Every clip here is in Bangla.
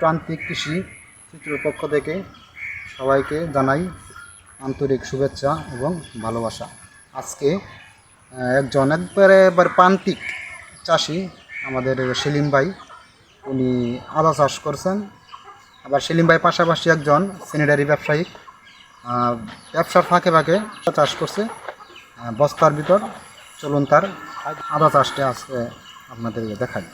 প্রান্তিক কৃষি চিত্রের পক্ষ থেকে সবাইকে জানাই আন্তরিক শুভেচ্ছা এবং ভালোবাসা। আজকে একজন একবারে এবার প্রান্তিক চাষি আমাদের সেলিম ভাই, উনি আদা চাষ করছেন। আবার সেলিম ভাই পাশাপাশি একজন স্যানিটারি ব্যবসায়িক ব্যবসার ফাঁকে ফাঁকে চাষ করছে। বস্তার ভিতর, চলুন তার আদা চাষটা আজকে আপনাদেরকে দেখাই।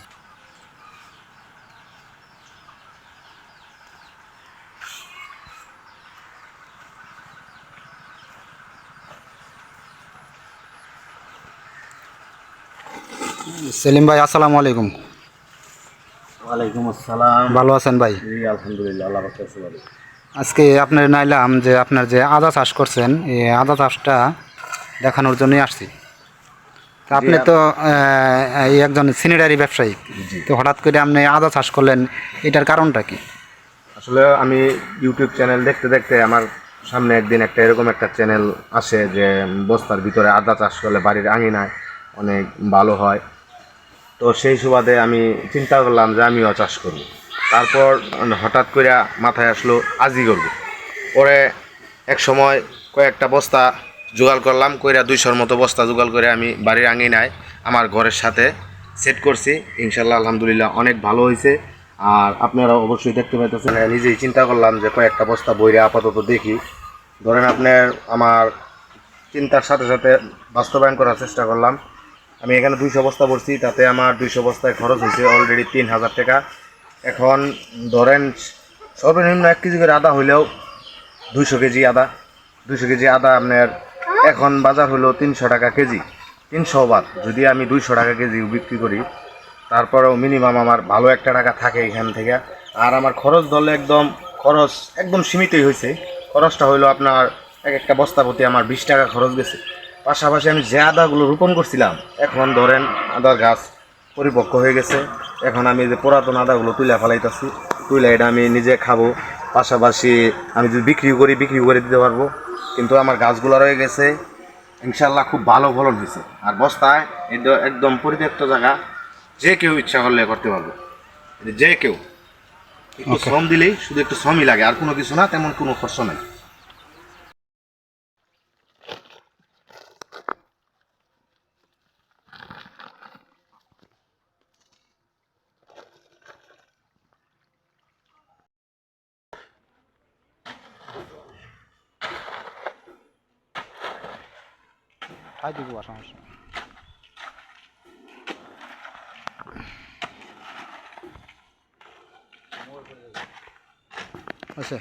সেলিম ভাই আসসালামু আলাইকুম। ওয়ালাইকুম আসসালাম। ভালো আছেন ভাই? আলহামদুলিল্লাহ আল্লাহ আজকে আপনার নাইলাম যে আপনার যে আদা চাষ করছেন এই আদা চাষটা দেখানোর জন্যই আসছি। তা আপনি তো এই একজন সিনিটারি ব্যবসায়ী। তো হঠাৎ করে আপনি আদা চাষ করলেন এটার কারণটা কি? আসলে আমি ইউটিউব চ্যানেল দেখতে দেখতে আমার সামনে একদিন একটা এরকম একটা চ্যানেল আসে যে বস্তার ভিতরে আদা চাষ করলে বাড়ির আঙিনায় অনেক ভালো হয়। তো সেই সুবাদে আমি চিন্তা করলাম যে আমিও চাষ করব। তারপর হঠাৎ করে মাথায় আসলো আজই করব পরে এক সময় কয়েকটা বস্তা জোগাড় করলাম, কইরা দুইশোর মতো বস্তা জোগাড় করে আমি বাড়ির আঙিনায় আমার ঘরের সাথে সেট করছি। ইনশাল্লাহ আলহামদুলিল্লাহ অনেক ভালো হয়েছে। আর আপনারা অবশ্যই দেখতে পাইতেছেন। নিজেই চিন্তা করলাম যে কয়েকটা বস্তা বইরে আপাতত দেখি। ধরেন আপনার আমার চিন্তার সাথে সাথে বাস্তবায়ন করার চেষ্টা করলাম। আমি এখানে দুইশো বস্তা পড়ছি তাতে আমার দুইশো বস্তায় খরচ হয়েছে অলরেডি তিন হাজার টাকা। এখন ধরেন সর্বনিম্ন এক কেজি করে আদা হইলেও দুইশো কেজি আদা, দুইশো কেজি আদা আপনার এখন বাজার হলো তিনশো টাকা কেজি, তিনশো বাদ। যদি আমি দুইশো টাকা কেজি বিক্রি করি, তারপরেও মিনিমাম আমার ভালো একটা টাকা থাকে এখান থেকে। আর আমার খরচ ধরলে একদম খরচ একদম সীমিতই হয়েছে। খরচটা হইল আপনার এক একটা বস্তা প্রতি আমার বিশ টাকা খরচ গেছে। পাশাপাশি আমি যে আদাগুলো রোপণ করছিলাম এখন ধরেন আদার গাছ পরিপক্ক হয়ে গেছে। এখন আমি যে পুরাতন আদাগুলো তুলে ফেলাইতেছি তুলে এটা আমি নিজে খাব। পাশাপাশি আমি যদি বিক্রি করি বিক্রি করে দিতে পারব। কিন্তু আমার গাছগুলো রয়ে গেছে। ইনশাল্লাহ খুব ভালো ফলন হয়েছে। আর বস্তায় একদম পরিত্যক্ত জায়গা। যে কেউ ইচ্ছা করলে করতে পারবে। এটা যে কেউ। একটু শ্রম দিলেই শুধু একটু শ্রমই লাগে আর কোনো কিছু না তেমন কোনো খরচ নাই। খাই দিব সমস্যা আচ্ছা